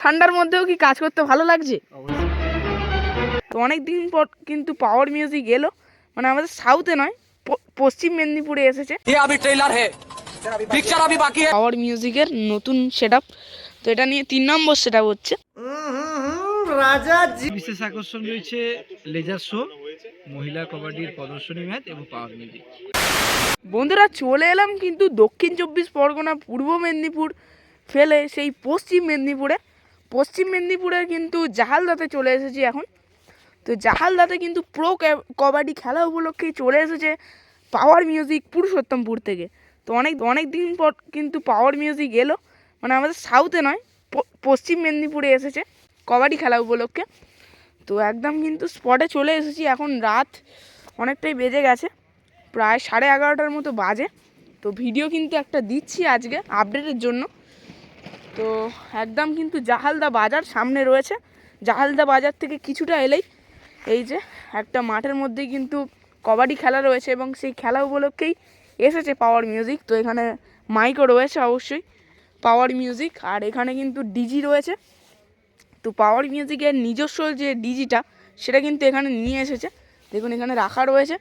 ঠান্ডার মধ্যেও কি কাজ করতে ভালো লাগছে? তো অনেক দিন পর কিন্তু পাওয়ার মিউজিক এলো। মানে আমাদের সাউথে নয় পশ্চিম মেদিনীপুরে এসেছে। পাওয়ার মিউজিকের নতুন সেট তো এটা নিয়ে তিন নম্বর সেট হচ্ছে। বিশেষ আকর্ষণ রয়েছে লেজার শো মহিলা কবাডির প্রদর্শনী ম্যাচ এবং পাওয়ার মিউজিক বন্ধুরা চলে এলাম কিন্তু দক্ষিণ চব্বিশ পরগনা পূর্ব মেদিনীপুর ফেলে সেই পশ্চিম মেদিনীপুরে। পশ্চিম মেদিনীপুরের কিন্তু জাহালদাতে চলে এসেছি এখন। তো জাহালদাতে কিন্তু প্রো কবাডি খেলা উপলক্ষেই চলে এসেছে পাওয়ার মিউজিক পুরুষোত্তমপুর থেকে। তো অনেক অনেক দিন পর কিন্তু পাওয়ার মিউজিক এলো। মানে আমাদের সাউথে নয় পশ্চিম মেদিনীপুরে এসেছে কবাডি খেলা উপলক্ষে। তো একদম কিন্তু স্পটে চলে এসেছি। এখন রাত অনেকটাই বেজে গেছে, প্রায় সাড়ে এগারোটার মতো বাজে। তো ভিডিও কিন্তু একটা দিচ্ছি আজকে আপডেটের জন্য। তো একদম কিন্তু জাহালদা বাজার সামনে রয়েছে। জাহালদা বাজার থেকে কিছুটা এলেই এই যে একটা মাঠের মধ্যেই কিন্তু কবাডি খেলা রয়েছে এবং সেই খেলা উপলক্ষেই এসেছে পাওয়ার মিউজিক তো এখানে মাইকও রয়েছে অবশ্যই পাওয়ার মিউজিক আর এখানে কিন্তু ডিজি রয়েছে। তো পাওয়ার মিউজিকের নিজস্ব যে ডিজিটা সেটা কিন্তু এখানে নিয়ে এসেছে। দেখুন, এখানে রাখা রয়েছে।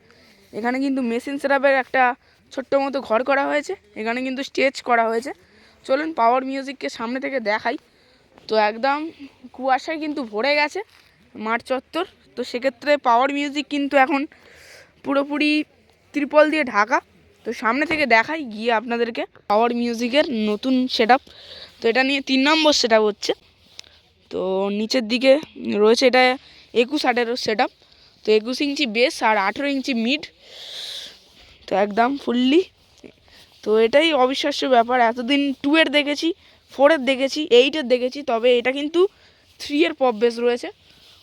এখানে কিন্তু মেশিন সেরাপের একটা ছোট্ট মতো ঘর করা হয়েছে। এখানে কিন্তু স্টেজ করা হয়েছে। চলুন পাওয়ার মিউজিককে সামনে থেকে দেখাই। তো একদম কুয়াশায় কিন্তু ভরে গেছে মাঠ চত্বর। তো সেক্ষেত্রে পাওয়ার মিউজিক কিন্তু এখন পুরোপুরি ত্রিপল দিয়ে ঢাকা। তো সামনে থেকে দেখাই গিয়ে আপনাদেরকে পাওয়ার মিউজিকের নতুন সেট তো এটা নিয়ে তিন নম্বর সেট হচ্ছে। তো নিচের দিকে রয়েছে এটা একুশ আঠেরো সেট তো একুশ ইঞ্চি বেস আর আঠেরো ইঞ্চি মিড তো একদম ফুললি তো এটাই অবিশ্বাস্য ব্যাপার। এতদিন টু এর দেখেছি ফোরের দেখেছি এইটের দেখেছি, তবে এটা কিন্তু থ্রি এর পপ বেস রয়েছে।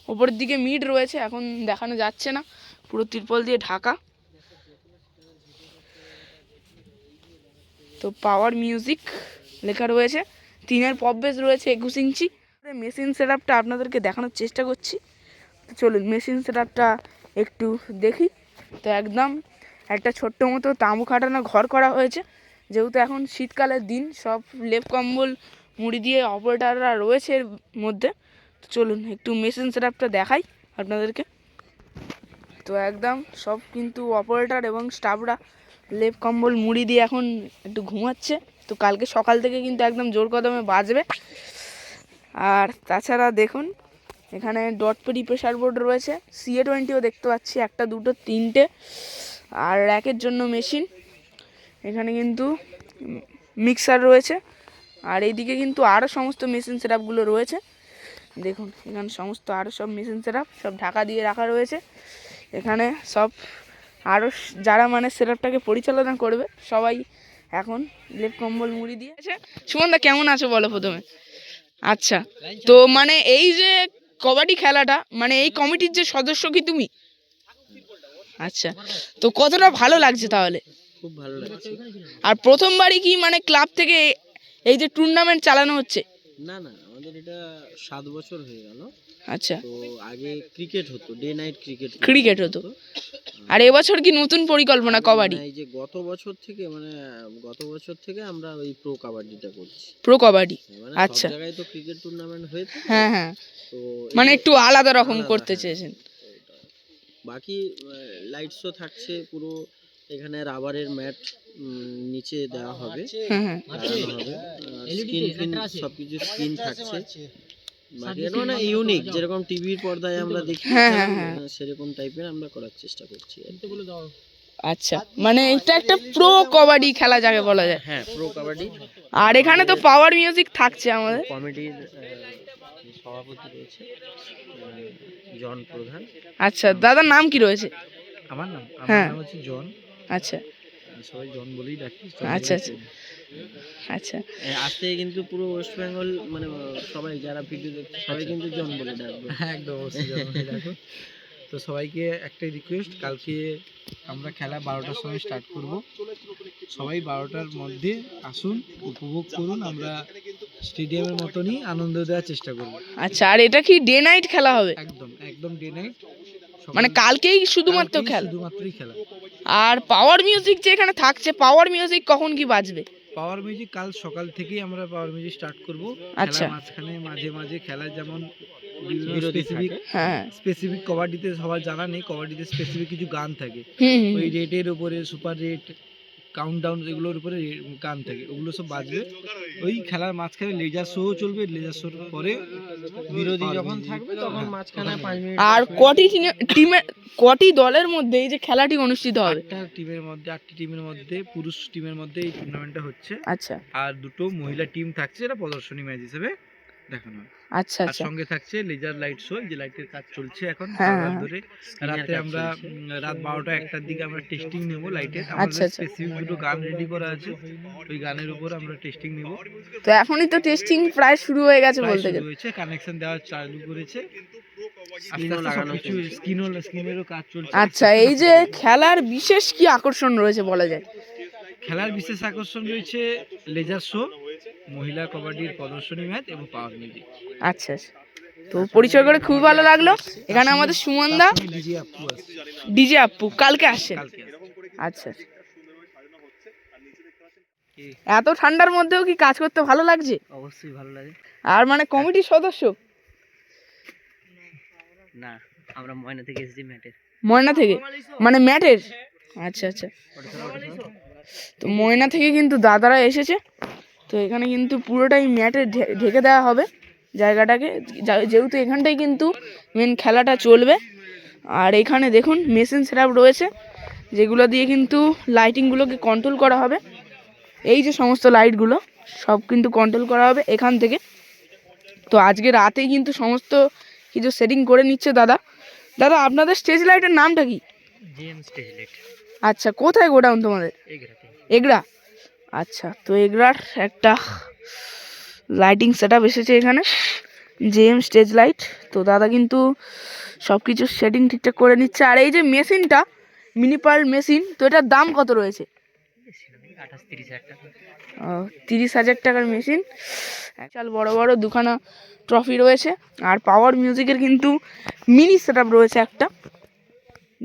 ওপরের দিকে মিড রয়েছে, এখন দেখানো যাচ্ছে না। পুরো তিরপল দিয়ে ঢাকা। তো পাওয়ার মিউজিক লেখা রয়েছে। তিনের পপ বেস রয়েছে একুশ ইঞ্চি। মেশিন সেট আপটা আপনাদেরকে দেখানোর চেষ্টা করছি। চলুন মেশিন সেট আপটা একটু দেখি। তো একদম একটা ছোট্ট মতো তাঁবু খাটানো ঘর করা হয়েছে। যেহেতু এখন শীতকালের দিন, সব লেপ কম্বল, মুড়ি দিয়ে অপারেটাররা রয়েছে এর মধ্যে। তো চলুন, একটু মেশিন সেট আপটা দেখাই আপনাদেরকে। তো একদম সব কিন্তু অপারেটার এবং স্টাফরা লেপ কম্বল, মুড়ি দিয়ে এখন একটু ঘুমাচ্ছে। তো কালকে সকাল থেকে কিন্তু একদম জোর কদমে বাজবে। আর তাছাড়া দেখুন, এখানে ডট পেডি প্রেশার বোর্ড রয়েছে সিএ টোয়েন্টিও দেখতে পাচ্ছি, একটা, দুটো, তিনটে। আর র্যাকের জন্য মেশিন। এখানে কিন্তু মিক্সার রয়েছে। আর এইদিকে কিন্তু আরও সমস্ত মেশিন সেটআপগুলো রয়েছে। দেখুন, এখানে সমস্ত আরও সব মেশিন সেটআপ সব ঢাকা দিয়ে রাখা রয়েছে। এখানে সব আরও যারা মানে সেটআপটাকে পরিচালনা করবে, সবাই এখন লেপ কম্বল মুড়ি দিয়ে দিয়েছে সুমনদা কেমন আছো বলো প্রথমে? আচ্ছা তো মানে এই যে কবাডি খেলাটা মানে এই কমিটির যে সদস্য কি তুমি? আচ্ছা তো কতটা ভালো লাগছে তাহলে? খুব ভালো লাগছে। আর প্রথমবারই কি মানে ক্লাব থেকে এই যে টুর্নামেন্ট চালানো হচ্ছে? না না আমাদের এটা সাত বছর হয়ে গেল। আচ্ছা। তো আগে ক্রিকেট হতো ডে নাইট ক্রিকেট ক্রিকেট হতো। আর এবছর কি নতুন পরিকল্পনা কবাডি? এই যে গত বছর থেকে মানে গত বছর থেকে আমরা ওই প্রো কাবাডিটা করছি। প্রো কবাডি? মানে আচ্ছা। জায়গায় তো ক্রিকেট টুর্নামেন্ট হয়েছে। হ্যাঁ হ্যাঁ। তো মানে একটু আলাদা রকম করতে হ্যাঁ। চেয়েছেন। বাকি লাইট শো থাকছে পুরো এখানে রাবারের ম্যাট নিচে দেওয়া হবে। হ্যাঁ হ্যাঁ। লাগানো স্কিন ফিন সবকিছু স্কিন থাকছে। ইউনিক যেরকম টিভির পর্দায় আমরা দেখি হ্যাঁ, হ্যাঁ, হ্যাঁ। সেরকম টাইপের আমরা করার চেষ্টা করছি। আর আচ্ছা মানে এটা একটা প্রো কবাডি খেলা যাকে বলা যায়। হ্যাঁ প্রো কাবাডি। আর এখানে তো পাওয়ার মিউজিক থাকছে আমাদের। কমিটির সভাপতি রয়েছে জন প্রধান। আচ্ছা দাদার নাম কি রয়েছে? আমার নাম আমার হ্যাঁ। নাম হচ্ছে জন। আচ্ছা। সবাই জন বলেই ডাকি আচ্ছা আচ্ছা। আচ্ছা। আজ থেকে কিন্তু পুরো ওয়েস্ট বেঙ্গল মানে সবাই যারা ভিডিও দেখছে সবাই কিন্তু জন বলে ডাকবে। হ্যাঁ একদম অবশ্যই জন বলে ডাকো তো সবাইকে একটাই রিকোয়েস্ট কালকে আমরা খেলা বারোটার সময় স্টার্ট করব। সবাই বারোটার মধ্যে আসুন উপভোগ করুন আমরা স্টেডিয়ামের মতনই আনন্দ দেওয়ার চেষ্টা করব। আচ্ছা আর এটা কি ডে নাইট খেলা হবে? একদম একদম ডে নাইট মানে কালকেই শুধুমাত্র খেলা? শুধুমাত্রই খেলা। আর পাওয়ার মিউজিক যে এখানে থাকছে পাওয়ার মিউজিক কখন কি বাজবে? পাওয়ার মিউজিক কাল সকাল থেকেই আমরা পাওয়ার মিউজিক স্টার্ট করব। আচ্ছা। মাঝখানে মাঝে মাঝে খেলা যেমন স্পেসিফিক হ্যাঁ। স্পেসিফিক কবাডিতে সবার জানা নেই কবাডিতে স্পেসিফিক কিছু গান থাকে। ওই। রেটের উপরে সুপার রেট কাউন্টডাউন এগুলোর উপরে গান থাকে। ওগুলো সব বাজবে। ওই খেলার মাঝখানে লেজার শো চলবে লেজার শোর পরে বিরোধী যখন থাকবে তখন হ্যাঁ, মাঝখানে। পাঁচ মিনিট আর কটি টিমে কটি দলের মধ্যে এই যে খেলাটি অনুষ্ঠিত হবে? আটটা টিমের মধ্যে আটটি টিমের মধ্যে পুরুষ টিমের মধ্যে এই টুর্নামেন্টটা হচ্ছে। আচ্ছা। আর দুটো মহিলা টিম থাকছে এটা প্রদর্শনী ম্যাচ হিসেবে। দেখানো হয় আচ্ছা আচ্ছা। সঙ্গে থাকছে লেজার লাইট শো যে লাইটের কাজ চলছে এখন হ্যাঁ, হ্যাঁ। ধরে। রাতে আমরা রাত বারোটা একটার দিকে আমরা টেস্টিং নেব লাইটের আচ্ছা, আমাদের আচ্ছা। স্পেসিফিক দুটো গান রেডি করা আছে। ওই গানের উপর আমরা টেস্টিং নেব। তো এখনই তো টেস্টিং প্রায় শুরু হয়ে গেছে বলতে গেলে। হয়েছে কানেকশন দেওয়া চালু করেছে। আচ্ছা এই যে খেলার বিশেষ কি আকর্ষণ রয়েছে বলা যায়? খেলার বিশেষ আকর্ষণ রয়েছে লেজার শো মহিলা কবাডির প্রদর্শনী ম্যাচ এবং পাওয়ার মিউজিক। আচ্ছা আচ্ছা। তো পরিচয় করে খুবই ভালো লাগল। এখানে আমাদের সুমন দা ডিজি আপু কালকে আসছে। আচ্ছা আচ্ছা। এত ঠান্ডার মধ্যেও কি কাজ করতে ভালো লাগছে? অবশ্যই ভালো লাগে। আর মানে কমিটির সদস্য? না আমরা ময়না থেকে এসেছি ম্যাটে ময়না থেকে? মানে ম্যাটের? আচ্ছা আচ্ছা। তো ময়না থেকে কিন্তু দাদারা এসেছে। তো এখানে কিন্তু পুরোটাই ম্যাটে ঢেকে দেওয়া হবে জায়গাটাকে। যেহেতু এখানটাই কিন্তু মেন খেলাটা চলবে। আর এখানে দেখুন মেশিন সেটআপ রয়েছে যেগুলো দিয়ে কিন্তু লাইটিংগুলোকে কন্ট্রোল করা হবে। এই যে সমস্ত লাইটগুলো সব কিন্তু কন্ট্রোল করা হবে এখান থেকে। তো আজকে রাতেই কিন্তু সমস্ত কিছু সেটিং করে নিচ্ছে দাদা। দাদা আপনাদের স্টেজ লাইটের নামটা কি? আচ্ছা কোথায় গোডাউন তোমাদের? এগরা আচ্ছা তো এগরার একটা লাইটিং সেট এসেছে এখানে জেএম স্টেজ লাইট তো দাদা কিন্তু সব কিছু সেটিং ঠিকঠাক করে নিচ্ছে। আর এই যে মেশিনটা মিনিপাল মেশিন তো এটার দাম কত রয়েছে? তিরিশ হাজার টাকার মেশিন চাল বড় বড় দুখানা ট্রফি রয়েছে। আর পাওয়ার মিউজিকের কিন্তু মিনি সেট রয়েছে একটা।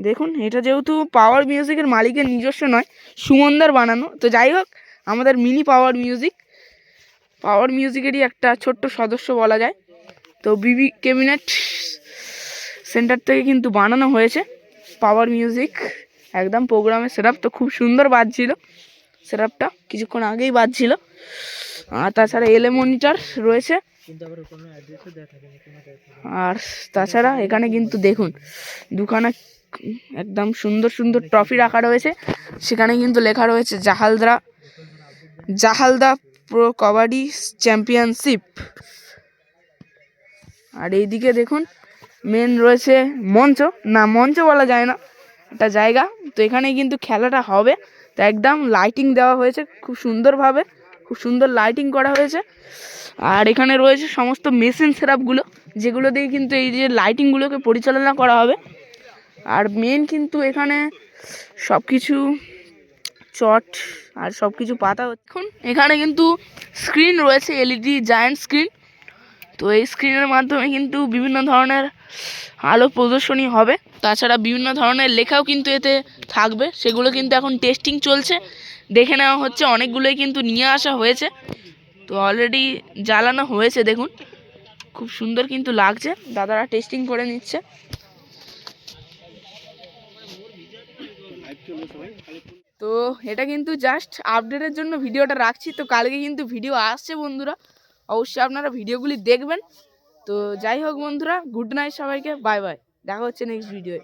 দেখুন, এটা যেহেতু পাওয়ার মিউজিকের মালিকের নিজস্ব নয়, সুমনদার বানানো। তো যাই হোক আমাদের মিনি পাওয়ার মিউজিক। পাওয়ার মিউজিকেরই একটা ছোট্ট সদস্য বলা যায়। তো বিবি ক্যাবিনেট সেন্টার থেকে কিন্তু বানানো হয়েছে পাওয়ার মিউজিক। একদম প্রোগ্রামের সেট তো খুব সুন্দর বাজছিল। সেটআপটা কিছুক্ষণ আগেই বাজছিল। আর তাছাড়া এলে মনিটর রয়েছে। আর তাছাড়া এখানে কিন্তু দেখুন, দুখানা একদম সুন্দর সুন্দর ট্রফি রাখা রয়েছে। সেখানে কিন্তু লেখা রয়েছে জাহালদা জাহালদা প্রো কবাডি চ্যাম্পিয়নশিপ আর এইদিকে দেখুন মেন রয়েছে মঞ্চ। না, মঞ্চ বলা যায় না একটা জায়গা। তো এখানে কিন্তু খেলাটা হবে। তো একদম লাইটিং দেওয়া হয়েছে খুব সুন্দরভাবে। খুব সুন্দর লাইটিং করা হয়েছে। আর এখানে রয়েছে সমস্ত মেশিন সেরাপগুলো যেগুলো দিয়ে কিন্তু এই যে লাইটিংগুলোকে পরিচালনা করা হবে। আর মেন কিন্তু এখানে সব কিছু চট আর সব কিছু পাতা এখন এখানে কিন্তু স্ক্রিন রয়েছে এলইডি জায়ান্ট স্ক্রিন তো এই স্ক্রিনের মাধ্যমে কিন্তু বিভিন্ন ধরনের আলো প্রদর্শনী হবে। তাছাড়া বিভিন্ন ধরনের লেখাও কিন্তু এতে থাকবে। সেগুলো কিন্তু এখন টেস্টিং চলছে। দেখে নেওয়া হচ্ছে, অনেকগুলোই কিন্তু নিয়ে আসা হয়েছে। তো অলরেডি জ্বালানো হয়েছে, দেখুন। খুব সুন্দর কিন্তু লাগছে। দাদারা টেস্টিং করে নিচ্ছে। তো এটা কিন্তু জাস্ট আপডেটের জন্য ভিডিওটা রাখছি। তো কালকে কিন্তু ভিডিও আসছে বন্ধুরা। অবশ্যই আপনারা ভিডিওগুলি দেখবেন। তো যাই হোক বন্ধুরা গুড নাইট সবাইকে বাই বাই দেখা হচ্ছে নেক্সট ভিডিও